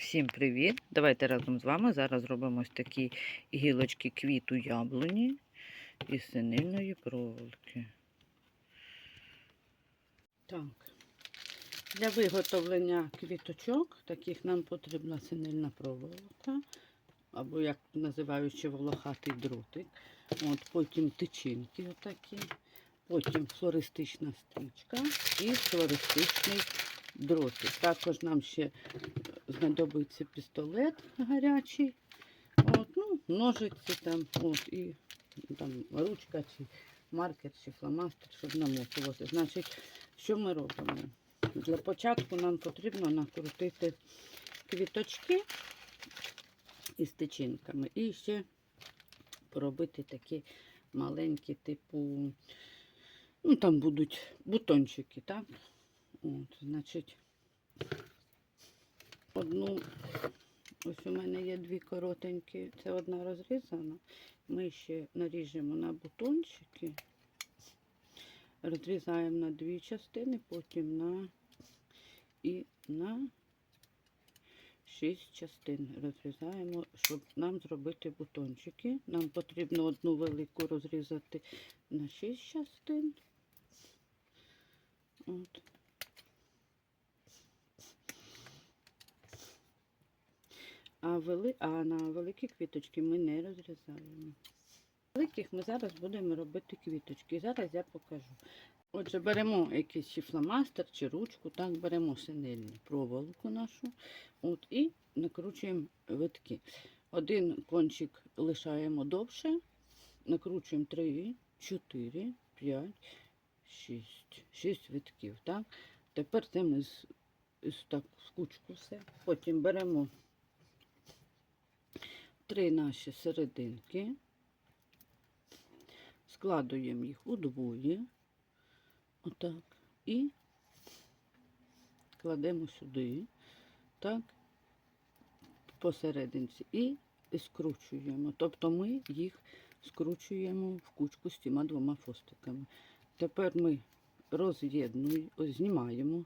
Всім привіт! Давайте разом з вами зараз зробимо ось такі гілочки квіту яблуні із синильної проволоки. Так. Для виготовлення квіточок таких нам потрібна синильна проволока, або як називають ще волохатий дротик. От, потім тичинки отакі, потім флористична стрічка і флористичний дротик. Також нам ще знадобиться пістолет гарячий, от, ну, ножиці там, от, і там, ручка чи маркер чи фломастер, щоб намотувати. Значить, що ми робимо? Для початку нам потрібно накрутити квіточки із тичинками і ще поробити такі маленькі, типу, ну там будуть бутончики, так? От, значить, одну, ось у мене є дві коротенькі, це одна розрізана. Ми ще наріжемо на бутончики, розрізаємо на дві частини, потім на і на шість частин розрізаємо, щоб нам зробити бутончики. Нам потрібно одну велику розрізати на шість частин. От. А, вели... а на великі квіточки ми не розрізаємо. Великих ми зараз будемо робити квіточки. Зараз я покажу. Отже, беремо якийсь чи фломастер, чи ручку, так, беремо синельну проволоку нашу от, і накручуємо витки. Один кончик лишаємо довше, накручуємо 3, 4, 5, 6, 6 витків. Так? Тепер це ми з, з так, в кучку все. Потім беремо три наші серединки, складуємо їх удвоє. Отак. І кладемо сюди, так, посерединці і скручуємо. Тобто ми їх скручуємо в кучку з цими двома фостиками. Тепер ми роз'єднуємо, знімаємо.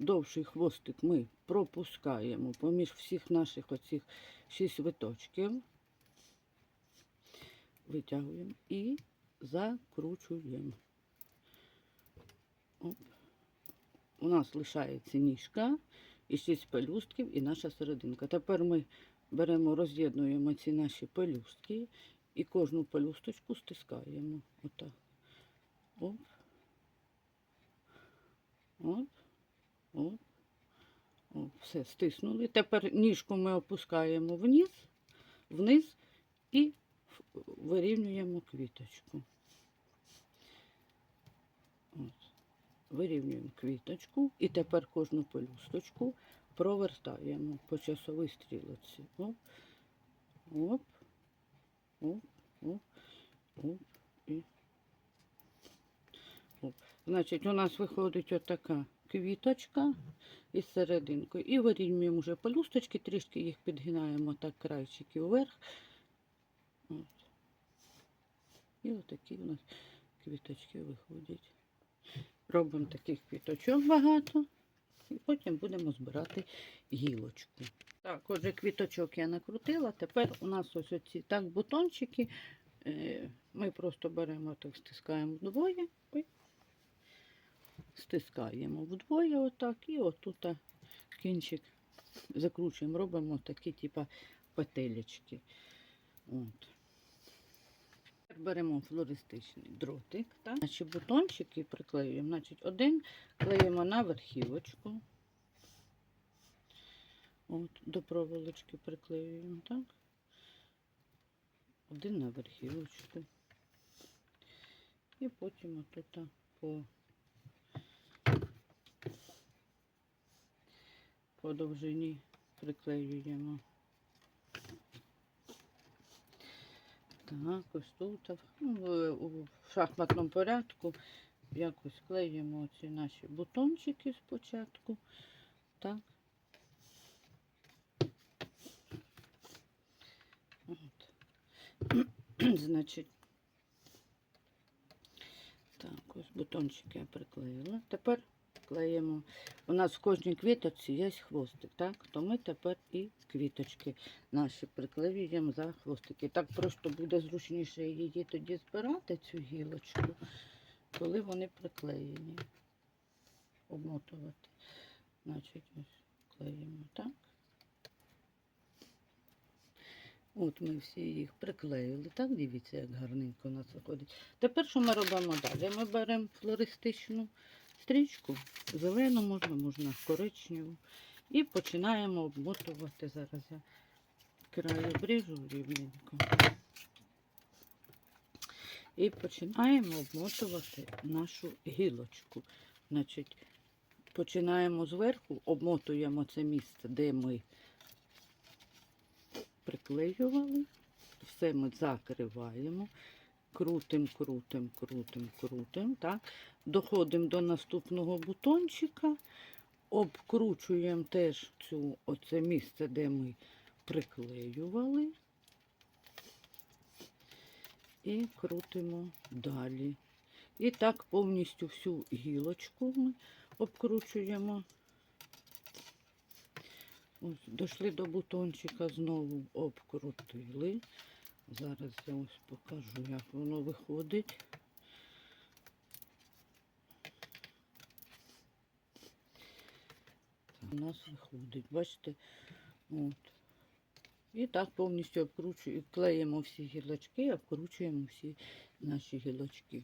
Довший хвостик ми пропускаємо поміж всіх наших оцих шість виточків витягуємо і закручуємо. Оп. У нас лишається ніжка і шість пелюстків і наша серединка. Тепер ми беремо, роз'єднуємо ці наші пелюстки і кожну пелюсточку стискаємо. Отак. Оп. Оп. Оп. Оп. Все, стиснули. Тепер ніжку ми опускаємо вниз, вниз і вирівнюємо квіточку. От. Вирівнюємо квіточку і тепер кожну пелюсточку провертаємо по часовій стрілочці. Оп, оп, оп, оп, оп і оп. Значить, у нас виходить отака квіточка із серединкою. І вирівнюємо вже пелюсточки, трішки їх підгинаємо так крайчики вверх. От. І отакі у нас квіточки виходять. Робимо таких квіточок багато. І потім будемо збирати гілочку. Так, отже, квіточок я накрутила. Тепер у нас ось оці так бутончики. Е, Ми просто беремо так, стискаємо вдвоє. Стискаємо вдвоє отак. І отут кінчик закручуємо, робимо такі, типа петелечки. От. Беремо флористичний дротик, так? Значить, бутончики приклеюємо. Значить, один клеїмо на верхівочку. От, до проволочки приклеюємо, так? Один на верхівочку. І потім отут по, по довжині приклеюємо. Так, ось тут ну, в- у шахматному порядку якось клеїмо ці наші бутончики спочатку. Так. От. Значить, так, ось бутончики я приклеїла. Тепер клеїмо. У нас в кожній квіточці є хвостик, так? То ми тепер і квіточки наші приклеюємо за хвостики. Так просто буде зручніше її тоді збирати, цю гілочку, коли вони приклеєні. Обмотувати. Значить, ось клеїмо так. От ми всі їх приклеїли, так дивіться, як гарненько у нас виходить. Тепер що ми робимо далі? Ми беремо флористичну стрічку, зелену можна, можна коричневу. І починаємо обмотувати. Зараз я край обріжу рівненько. І починаємо обмотувати нашу гілочку. Значить, починаємо зверху, обмотуємо це місце, де ми приклеювали. Все ми закриваємо. Крутим, крутим, крутим, крутим. Так. Доходимо до наступного бутончика, обкручуємо теж цю, оце місце, де ми приклеювали. І крутимо далі. І так повністю всю гілочку ми обкручуємо. Ось, дійшли до бутончика, знову обкрутили. Зараз я ось покажу, як воно виходить. У нас виходить, бачите? От. І так повністю обкручуємо, клеїмо всі гілочки, обкручуємо всі наші гілочки.